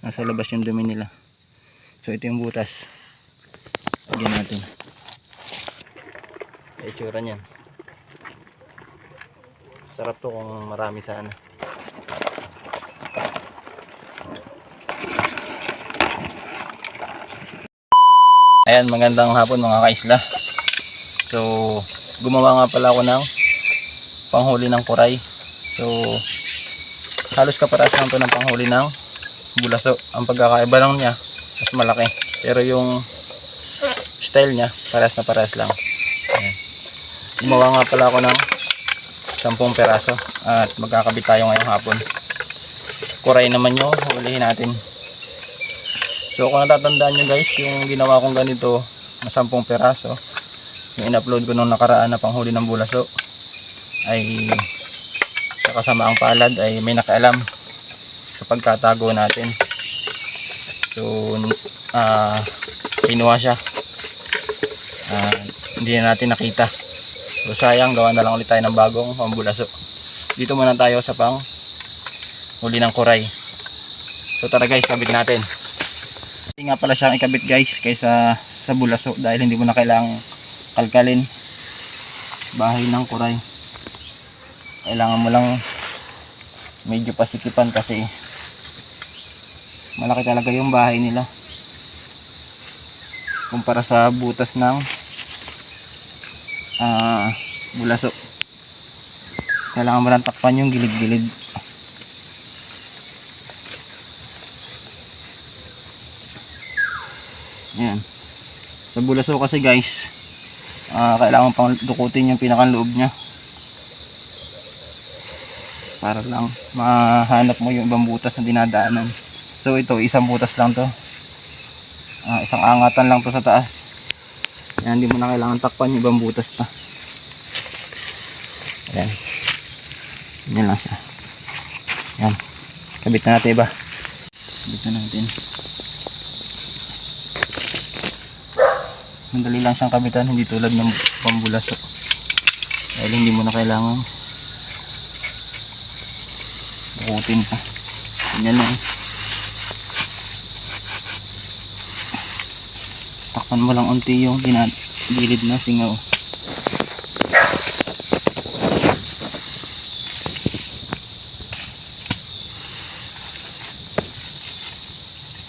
nasa labas yung dumi nila. So ito yung butas. Lagyan natin. Itsura niyan sarap to kung marami sana ayan magandang hapon mga kaisla. So gumawa nga pala ako ng panghuli ng kuray. So halos kaparas lang to ng panghuli ng bulaso ang pagkakaiba lang niya. Mas malaki. Pero yung style niya paras na paras lang. Ayan. gumawa nga pala ako ng 10 peraso at magkakabit tayo ngayong hapon. Kuray naman yung hulihin natin. So kung natatandaan nyo guys yung ginawa kong ganito na 10 peraso yung in-upload ko nung nakaraan na panghuli ng bulaso ay sa kasamaang palad ay may nakaalam sa pagtatago natin. So ah kinuha siya. Ah, hindi na natin nakita. So sayang gawa na lang ulit tayo ng bagong pambulaso dito muna tayo sa pang huli ng kuray. So tara guys kabit natin. Hindi nga pala siyang ikabit guys kaysa sa bulaso dahil hindi mo na kailangang kalkalin bahay ng kuray. Kailangan mo lang medyo pasikipan kasi malaki talaga yung bahay nila. Kumpara sa butas ng ah bulaso. Kailangan mo takpan yung gilid-gilid. Yan. Sa bulaso kasi guys ah kailangan pang dukutin yung pinakang loob niya. Para lang mahanap mo yung ibang butas na dinadaanan so ito isang butas lang to. Ah, isang angatan lang to sa taas. Yan hindi mo na kailangan takpan yung ibang butas pa. Yan yan lang siya. Yan kabit na natin iba. Kabit na natin. Madali lang siyang kabitan hindi tulad ng pambulaso dahil hindi mo na kailangan. Bukutin pa. Ganyan lang takpan mo lang unti yung gilid na singaw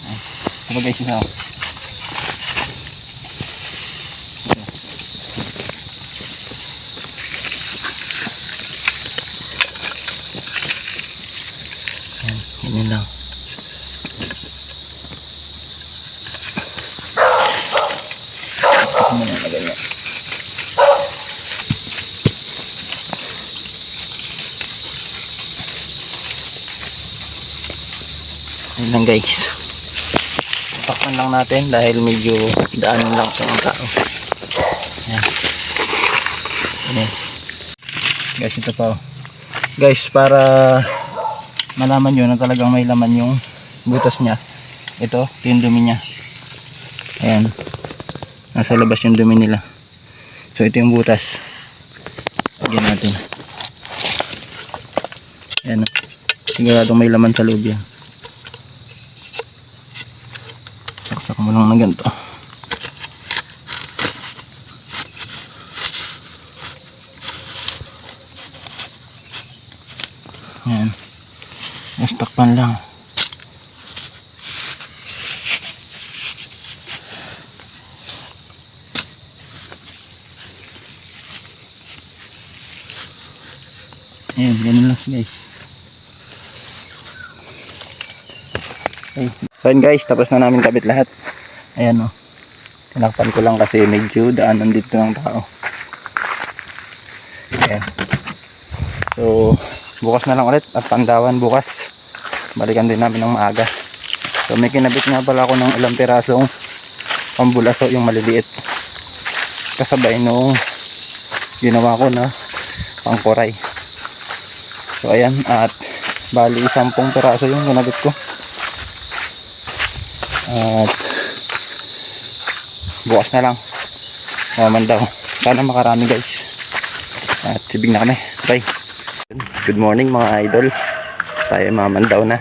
Ay, ito guys isa oh. Ito. Yan, ganyan lang. Saksak mo na na ganyan. Ayun lang guys. Takpan lang natin dahil medyo daan lang sa mga tao. Ayan. Ayan. Guys, ito pa. oh. Guys, para malaman nyo na talagang may laman yung butas niya. Ito, ito yung dumi niya. Ayan. Nasa labas yung dumi nila. So, ito yung butas. Lagyan natin. Ayan. Siguradong may laman sa loob yan. Saksak mo lang na ganito. Ayan. Just lang. Ayan, ganun lang guys. Okay. So yun guys, tapos na namin kabit lahat. Ayan o. Oh. Tinakpan ko lang kasi medyo daanan dito ng tao. Ayan. So, bukas na lang ulit at pandawan bukas. Balikan din namin ng maaga. So may kinabit nga pala ako ng ilang pirasong pambulaso yung maliliit. Kasabay nung ginawa ko na pangkuray. So ayan at bali 10 piraso yung kinabit ko. At bukas na lang. Naman daw. Sana makarami guys. At sibig na kami. Bye. Good morning mga idol. Tayo mamandaw na.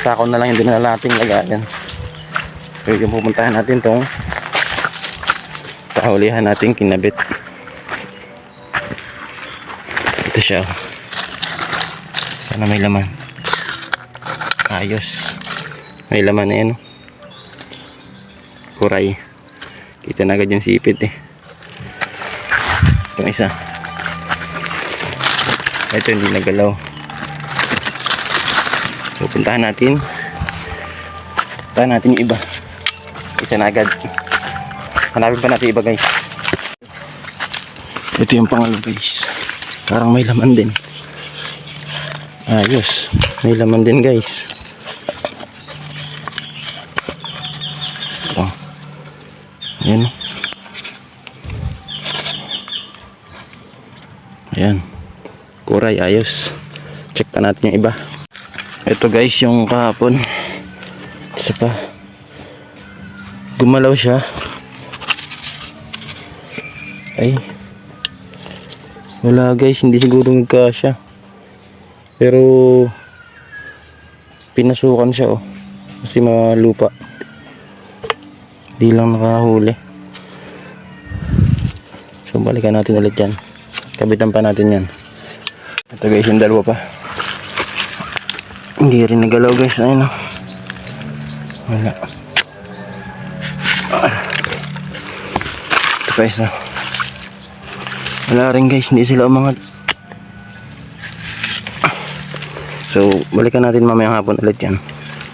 sako na lang yung dinala nating lagayan. So yung pupuntahan natin tong kahulihan natin kinabit. Ito siya. Sana may laman. Ayos. May laman na yan. oh. Kuray. Kita na agad yung sipit eh. Itong isa. Ito hindi nagalaw. So, puntahan natin. Puntahan natin yung iba. Isa na agad. Hanapin pa natin iba guys. Ito yung pangalo guys. Parang may laman din. Ayos. May laman din guys. Ayan. Ayan. Kuray, ayos. Check pa natin yung iba. Ito guys, yung kahapon. Isa pa. Gumalaw siya. Ay. Wala guys, hindi siguro nagkasya. Pero pinasukan siya oh. Kasi malupa. Di lang nakahuli. So balikan natin ulit yan. Kabitan pa natin yan. Ito guys, yung dalawa pa. Hindi rin nagalaw guys. Ayun oh. Wala. Ito guys oh. Wala rin guys, hindi sila umangat. So, balikan natin mamayang hapon ulit yan.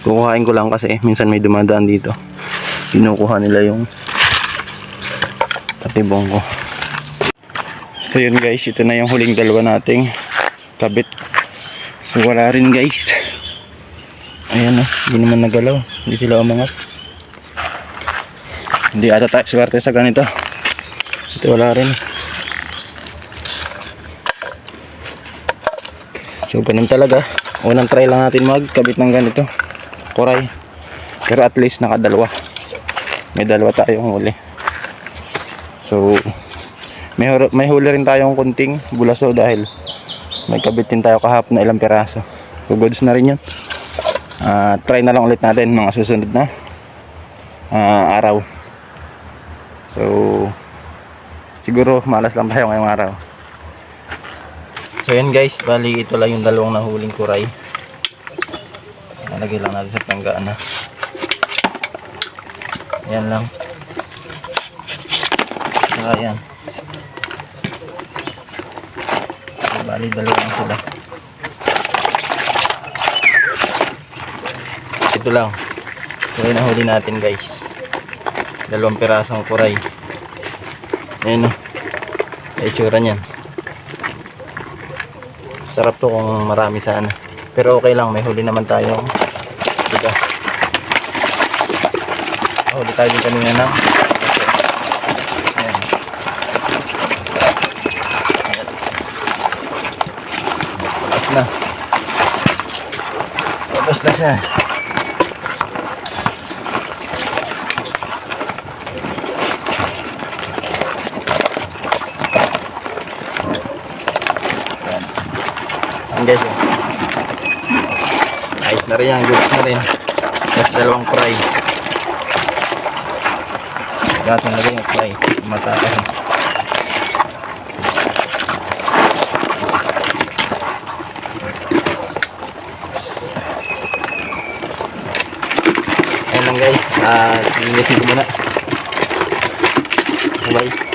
Kukuhain ko lang kasi minsan may dumadaan dito. Kinukuha nila yung tatibong ko. So yun guys, ito na yung huling dalawa nating kabit. So wala rin guys. Ayan o, hindi naman nagalaw. Hindi sila umangat. Hindi ata tayo swerte sa ganito. Ito wala rin. So ganun talaga. Unang try lang natin magkabit ng ganito. Kuray. Pero at least nakadalawa. May dalawa tayong huli. So may, may huli rin tayong kunting bulaso dahil may kabit din tayo kahapon na ilang piraso. So goods na rin yun. Ah, try na lang ulit natin mga susunod na ah, araw. So siguro malas lang tayo ngayong araw. So yun guys, bali ito lang yung dalawang nahuling kuray. Nalagay lang natin sa panggaan na. Ayan lang. Saka ayan. Bali dalawa lang sila. Ito lang. So yun huli natin guys. Dalawang pirasong kuray. Ayan o. Ay itsura niyan. Sarap to kung marami sana. Pero okay lang, may huli naman tayong diba? Huli tayo din kanina ng. Labas na. Labas na siya. Ayan. Guys. Ayos na rin yan. Goods na rin. Tapos dalawang fry. Gat na lagay yung fry. Matakas. Ayan lang guys. Ah, linisin ko muna. Bye.